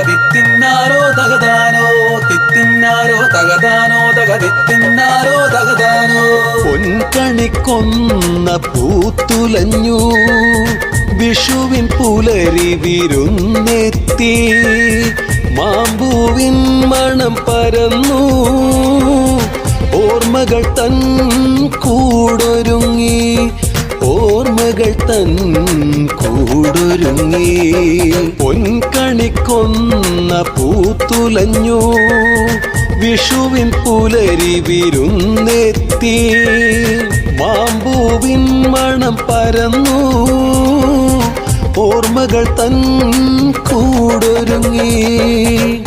തിത്തിന്നാരോ തകതാനോ തിത്തിന്നാരോ തകതാനോ തകതിത്തിന്നാരോ തകതാനോ പൊൻകണിക്കൊന്ന പൂത്തുലഞ്ഞു വിഷുവിൻ പുലരി വിരുന്നെത്തി മാമ്പൂവിൻ മണം പരന്നു ഓർമ്മകൾ തൻ കൂടൊരുങ്ങി ഓർമ്മകൾ തൻ കൂടൊരുങ്ങി. പൊൻകണിക്കൊന്ന പൂത്തുലഞ്ഞു. വിഷുവിൻ പുലരി വിരുന്നെത്തി മാമ്പൂവിൻ മണം പരന്നു. ഓർമ്മകൾ തൻ കൂടൊരുങ്ങി.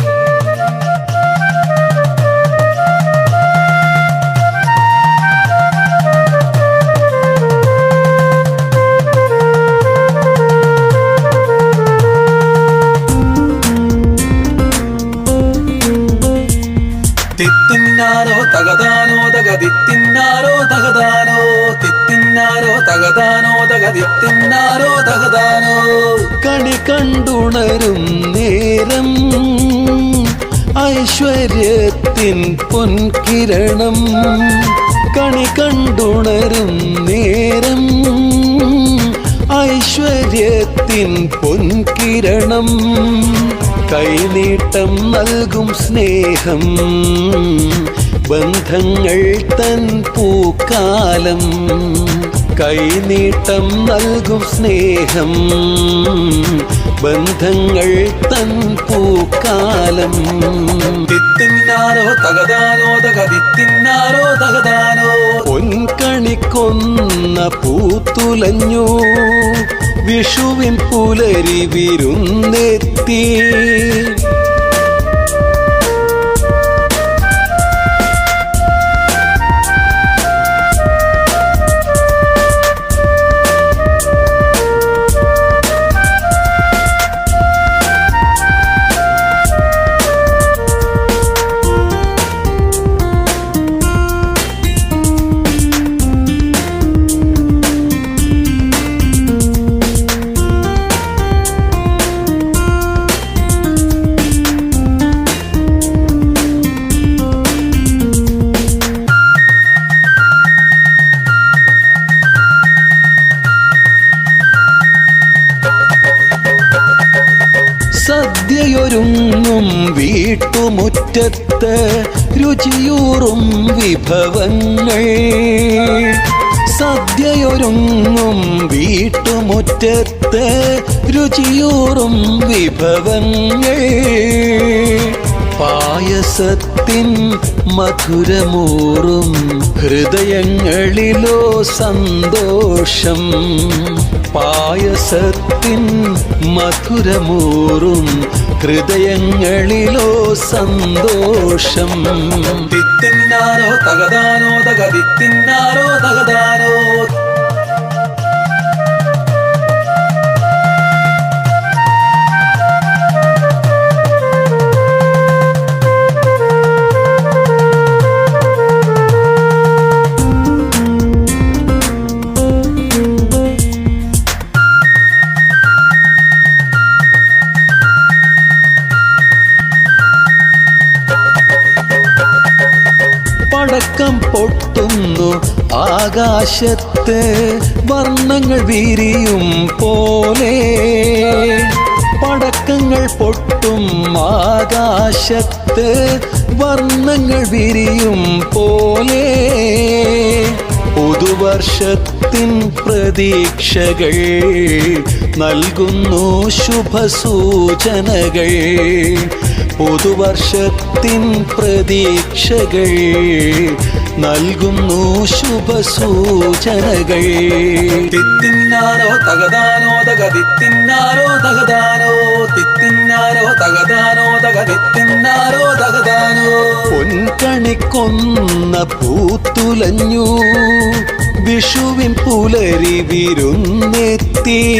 തിത്തിന്നാരോ തകതാനോ തക തിത്തിന്നാരോ തകതാനോ? തിത്തിന്നാരോ തകതാനോ തക തിത്തിന്നാരോ തകതാനോ? കണി കണ്ടുണരും നേരം ഐശ്വര്യത്തിൻ പൊൻകിരണം. കണി കണ്ടുണരും നേരം ഐശ്വര്യത്തിൻ പൊൻകിരണം. കൈനീട്ടം നൽകും സ്നേഹം. ബന്ധങ്ങൾ തൻ പൂക്കാലം. കൈനീട്ടം നൽകും സ്നേഹം. ബന്ധങ്ങൾ തൻ പൂക്കാലം. തിത്തിന്നാരോ തകതാനോ തകതിത്തിന്നാരോ തകതാനോ. പൊൻകണിക്കൊന്ന പൂത്തുലഞ്ഞു. വിഷുവിൻ പുലരി വിരുന്നെത്തി. സദ്യയൊരുങ്ങും വീട്ടുമുറ്റത്ത് രുചിയൂറും വിഭവങ്ങൾ. സദ്യയൊരുങ്ങും വീട്ടുമുറ്റത്ത് രുചിയൂറും വിഭവങ്ങൾ. പായസത്തിൻ മധുരമൂറും ഹൃദയങ്ങളിലോ സന്തോഷം. പായസത്തിൻ മധുരമൂറും ഹൃദയങ്ങളിലോ സന്തോഷം. തിത്തിന്നാരോ തകതാനോ തക തിത്തിന്നാരോ തകതാനോ പടക്കം പൊട്ടുന്നു. ആകാശത്ത് വർണങ്ങൾ വിരിയും പോലെ. പടക്കങ്ങൾ പൊട്ടും ആകാശത്ത് വർണങ്ങൾ വിരിയും പോലെ. പുതുവർഷത്തിൻ പ്രതീക്ഷകൾ നൽകുന്നു ശുഭസൂചനകൾ. പുതുവർഷത്തിൻ പ്രതീക്ഷകൾ നൽകുന്നു ശുഭസൂചനകൾ. തിത്തിന്നാരോ തകതാനോ തക തിത്തിന്നാരോ തകതാനോ തിത്തിന്നാരോ തകതാനോ തക തിത്തിന്നാരോ തകതാനോ. പൊൻകണിക്കൊന്ന പൂത്തുലഞ്ഞു വിഷുവിൻ പുലരി വിരുന്നെത്തി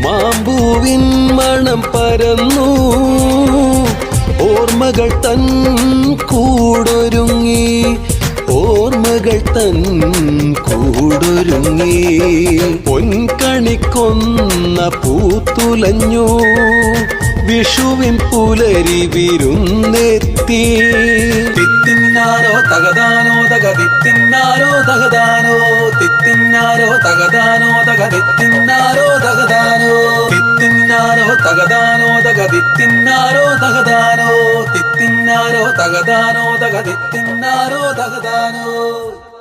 മാമ്പൂവിൻ മണം പരന്നു. ഓർമ്മകൾ തൻ കൂടൊരുങ്ങി ഓർമ്മകൾ തൻ കൂടൊരുങ്ങി. പൊൻകണിക്കൊന്ന പൂത്തുലഞ്ഞു വിഷുവിൻ പുലരി വിരുന്നെത്തി. തിത്തിന്നാരോ തകതാനോ തകതിത്തിന്നാരോ തകതാനോ തിത്തിന്നാരോ തകതാനോ തകതിത്തിന്നാരോ തകതാനോ. തകതാനോ തക തിത്തിന്നാരോ തകതാനോ? തിത്തിന്നാരോ തകതാനോ? തക തിത്തിന്നാരോ തകതാനോ?